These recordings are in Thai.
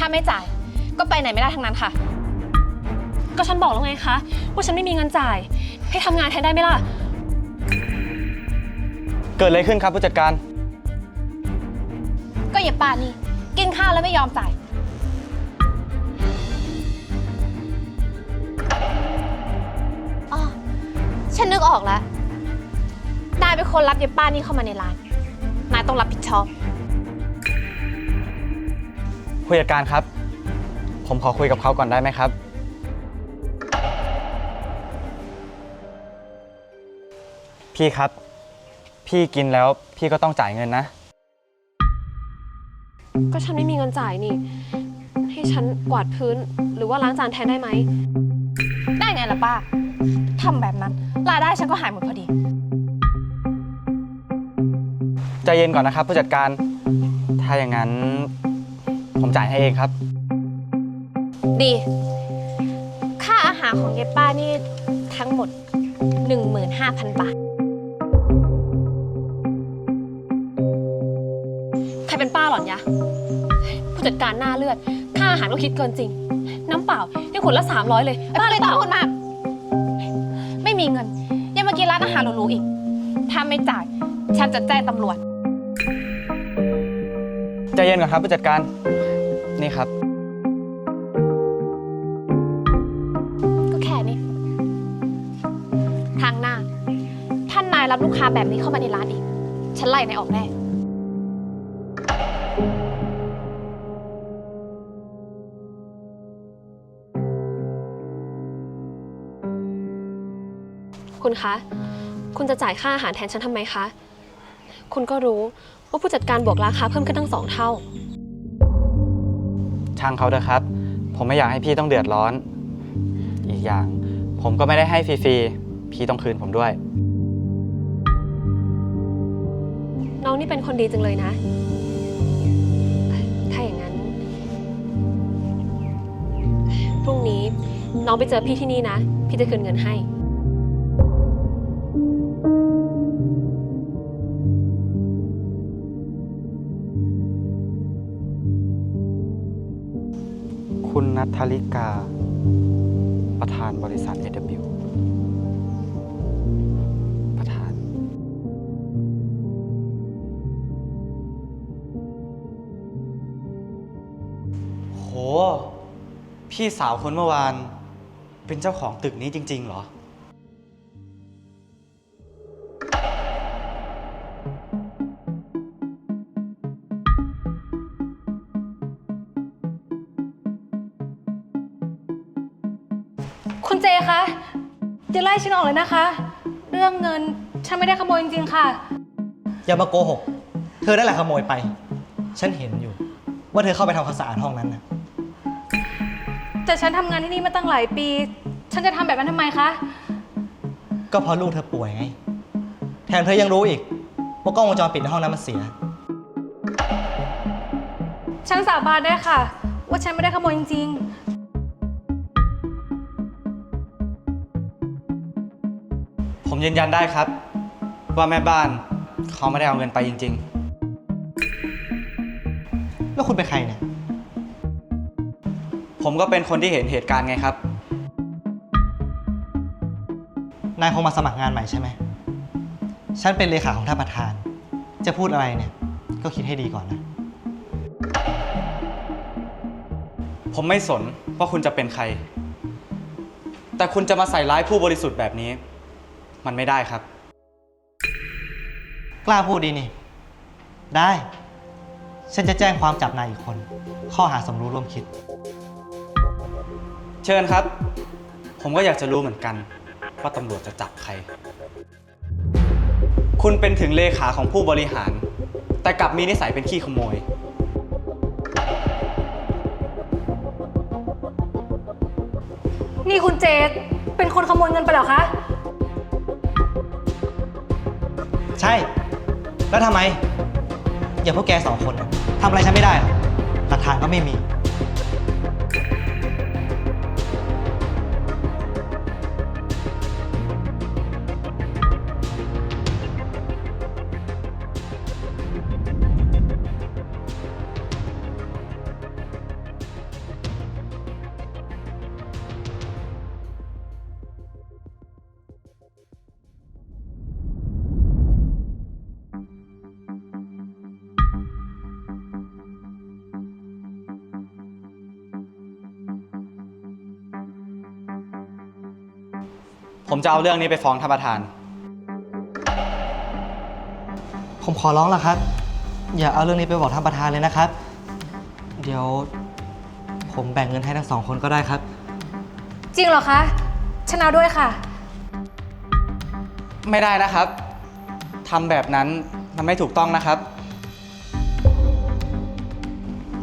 ถ้าไม่จ่าย ก็ไปไหนไม่ได้ทั้งนั้นค่ะ ก็ฉันบอกแล้วไงคะว่าฉันไม่มีเงินจ่าย ให้ทำงานแทนได้ไหมล่ะ เกิดอะไรขึ้นครับผู้จัดการ ก็อย่าป้านี่กินข้าวแล้วไม่ยอมจ่าย อ๋อ ฉันนึกออกแล้ว นายเป็นคนรับเยป้านี่เข้ามาในร้าน นายต้องรับผิดชอบ ผู้จัดการครับ ผมขอคุยกับเขาก่อนได้ไหมครับ พี่ครับ พี่กินแล้วพี่ก็ต้องจ่ายเงินนะ ก็ฉันไม่มีเงินจ่ายนี่ ให้ฉันกวาดพื้นหรือว่าล้างจานแทนได้ไหม ได้ไงล่ะป้า ทำแบบนั้นรายได้ฉันก็หายหมดพอดี ใจเย็นก่อนนะครับผู้จัดการ ถ้าอย่างนั้น ผมจ่ายให้เองครับ ดี ค่าอาหารของเยป้านี่ทั้งหมด 15,000 บาท ใครเป็นป้าหรอนยะ ผู้จัดการหน้าเลือด ค่าอาหารก็คิดเกินจริง น้ำเปล่ายังขวดละ 300 เลยป้าเลยต้เปองล่าพูดมาก ไม่มีเงิน ยังมากินร้านอาหารหรูๆอีก ถ้าไม่จ่าย ฉันจะแจ้งตำรวจ ใจเย็นก่อนครับผู้จัดการ นี่ครับ ก็แค่นี้ครั้งหน้า ท่านนายรับลูกค้าแบบนี้เข้ามาในร้านอีก ฉันไล่นายออกแน่ คุณคะ คุณจะจ่ายค่าอาหารแทนฉันทำไมคะ คุณก็รู้ว่าผู้จัดการบวกราคาเพิ่มขึ้นตั้งสองเท่า ช่างเขาเถอะครับ ผมไม่อยากให้พี่ต้องเดือดร้อน อีกอย่าง ผมก็ไม่ได้ให้ฟรีๆ พี่ต้องคืนผมด้วย น้องนี่เป็นคนดีจังเลยนะ ถ้าอย่างนั้น พรุ่งนี้น้องไปเจอพี่ที่นี่นะ พี่จะคืนเงินให้ นัทธริกา ประธานบริษัท AW ประธาน โห พี่สาวคนเมื่อวาน เป็นเจ้าของตึกนี้จริง ๆ เหรอ คุณเจคะจะไล่ฉันออกเลยนะคะ เรื่องเงินฉันไม่ได้ขโมยจริงๆค่ะ อย่ามาโกหก เธอนั่นแหละขโมยไป ฉันเห็นอยู่ ว่าเธอเข้าไปทำความสะอาดห้องนั้นนะแต่ฉันทำงานที่นี่มาตั้งหลายปี ฉันจะทำแบบนั้นทำไมคะ ก็เพราะลูกเธอป่วยไง แถมเธอยังรู้อีกว่ากล้องวงจรปิดในห้องนั้นมันเสีย ฉันสาบานได้ค่ะ ว่าฉันไม่ได้ขโมยจริง ผมยืนยันได้ครับ ว่าแม่บ้านเขาไม่ได้เอาเงินไปจริง แล้วคุณเป็นใครเนี่ย ๆ ผมก็เป็นคนที่เห็นเหตุการณ์ไงครับ นายคงมาสมัครงานใหม่ใช่ไหม ฉันเป็นเลขาของท่านประธาน จะพูดอะไรเนี่ย ก็คิดให้ดีก่อนนะ ผมไม่สนว่าคุณจะเป็นใคร แต่คุณจะมาใส่ร้ายผู้บริสุทธิ์แบบนี้ มันไม่ได้ครับ กล้าพูดดีนี่ ได้ ฉันจะแจ้งความจับนายอีกคน ข้อหาสมรู้ร่วมคิด เชิญครับ ผมก็อยากจะรู้เหมือนกัน ว่าตำรวจจะจับใคร คุณเป็นถึงเลขาของผู้บริหาร แต่กลับมีนิสัยเป็นขี้ขโมยๆนี่คุณเจเป็นคนขโมยเงินไปเหรอคะ แล้วทำไม อย่าพวกแกสองคนน่ะทำอะไรฉันไม่ได้หรอกหลักฐานก็ไม่มี ผมจะเอาเรื่องนี้ไปฟ้องท่านประธาน ผมขอร้องละครับ อย่าเอาเรื่องนี้ไปบอกท่านประธานเลยนะครับ เดี๋ยว ผมแบ่งเงินให้ทั้งสองคนก็ได้ครับ จริงเหรอคะฉันเอาด้วยค่ะ ไม่ได้นะครับ ทำแบบนั้นมันไม่ถูกต้องนะครับ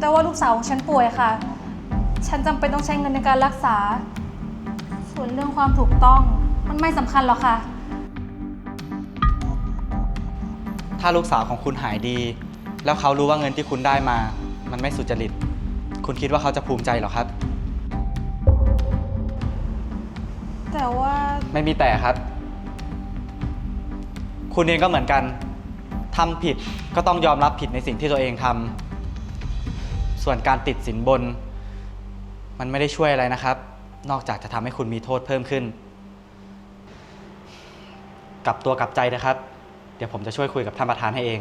แต่ว่าลูกสาวของฉันป่วยค่ะ ฉันจำเป็นต้องใช้เงินในการรักษา ส่วนเรื่องความถูกต้อง มันไม่สำคัญหรอกค่ะ ถ้าลูกสาวของคุณหายดี แล้วเขารู้ว่าเงินที่คุณได้มา มันไม่สุจริต คุณคิดว่าเขาจะภูมิใจเหรอครับ แต่ว่าไม่มีแต่ครับ คุณเองก็เหมือนกันทำผิดก็ต้องยอมรับผิดในสิ่งที่ตัวเองทำส่วนการติดสินบน มันไม่ได้ช่วยอะไรนะครับ นอกจากจะทำให้คุณมีโทษเพิ่มขึ้น กลับตัวกลับใจนะครับ เดี๋ยวผมจะช่วยคุยกับท่านประธานให้เอง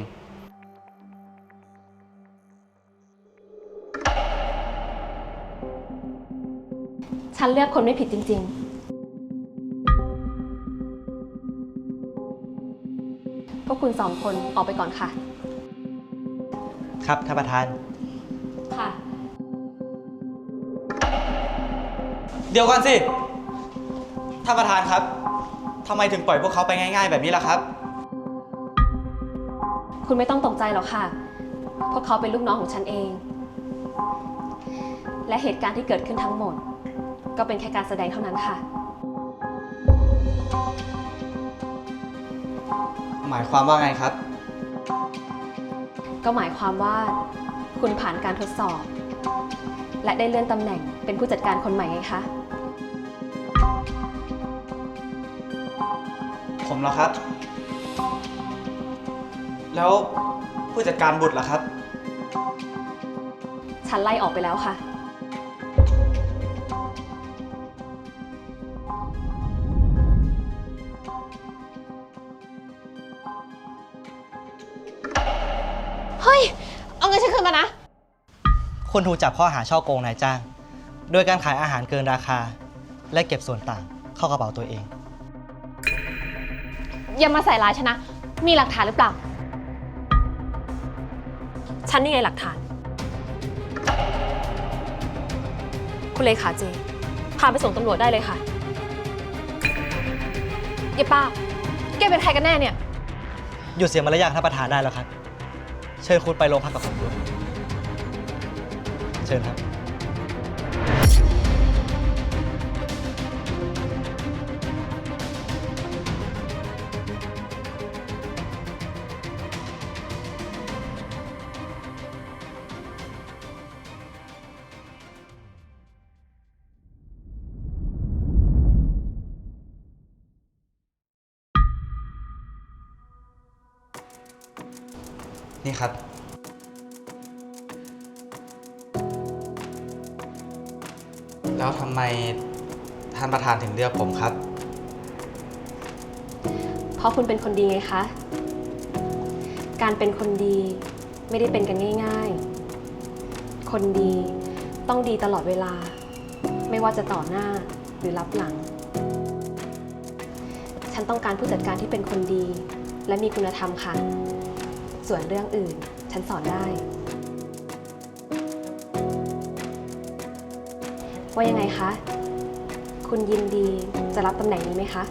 ฉันเลือกคนไม่ผิดจริง ๆ พวกคุณสองคนออกไปก่อนค่ะ ครับท่านประธาน ค่ะ เดี๋ยวก่อนสิท่านประธานครับ ทำไมถึงปล่อยพวกเขาไปง่าย ๆ แบบนี้ล่ะครับ คุณไม่ต้องตกใจหรอกค่ะ พวกเขาเป็นลูกน้องของฉันเอง และเหตุการณ์ที่เกิดขึ้นทั้งหมด ก็เป็นแค่การแสดงเท่านั้นค่ะ หมายความว่าไงครับ ก็หมายความว่า คุณผ่านการทดสอบ และได้เลื่อนตำแหน่งเป็นผู้จัดการคนใหม่ไงคะ ผมเหรอครับ แล้วผู้จัดการบุตรล่ะครับ ฉันไล่ออกไปแล้วค่ะ เฮ้ย เอาเงินฉันคืนมานะ คุณถูกจับข้อหาช่อโกงนายจ้าง โดยการขายอาหารเกินราคา และเก็บส่วนต่างเข้ากระเป๋าตัวเอง อย่ามาใส่ร้ายฉันนะ มีหลักฐานหรือเปล่า ฉันนี่ไงหลักฐาน คุณเลขาเจ พาไปส่งตำรวจได้เลยค่ะ เยป้า แกเป็นใครกันแน่เนี่ย หยุดเสียมารยาทท่านประธานได้แล้วครับ เชิญคุณไปโรงพักกับผมด้วยเชิญครับ นี่ครับ แล้วทำไมท่านประธานถึงเลือกผมครับ เพราะคุณเป็นคนดีไงคะ การเป็นคนดีไม่ได้เป็นกันง่าย ๆ คนดีต้องดีตลอดเวลา ไม่ว่าจะต่อหน้าหรือรับหลัง ฉันต้องการผู้จัดการที่เป็นคนดี และมีคุณธรรมค่ะ ส่วนเรื่องอื่น ฉันสอนได้ ว่ายังไงคะ คุณยินดีจะรับตำแหน่งนี้ไหมคะ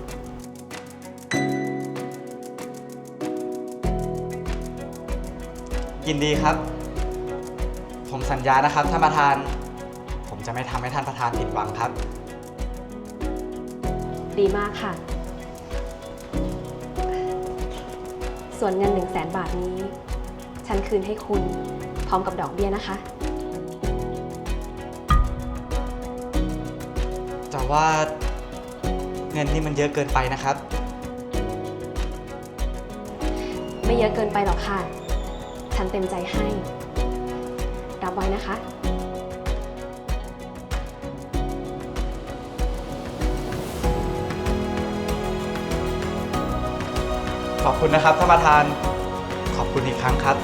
ยินดีครับ ผมสัญญานะครับท่านประธาน ผมจะไม่ทำให้ท่านประธานผิดหวังครับ ดีมากค่ะ ส่วนเงิน 1 0 0 0 0แสนบาทนี้ ฉันคืนให้คุณพร้อมกับดอกเบี้ยนะคะ แต่ว่าเงินนี่มันเยอะเกินไปนะครับ ไม่เยอะเกินไปหรอกค่ะ ฉันเต็มใจให้ รับไว้นะคะ ขอบคุณนะครับท่านประธาน ขอบคุณอีกครั้งครับ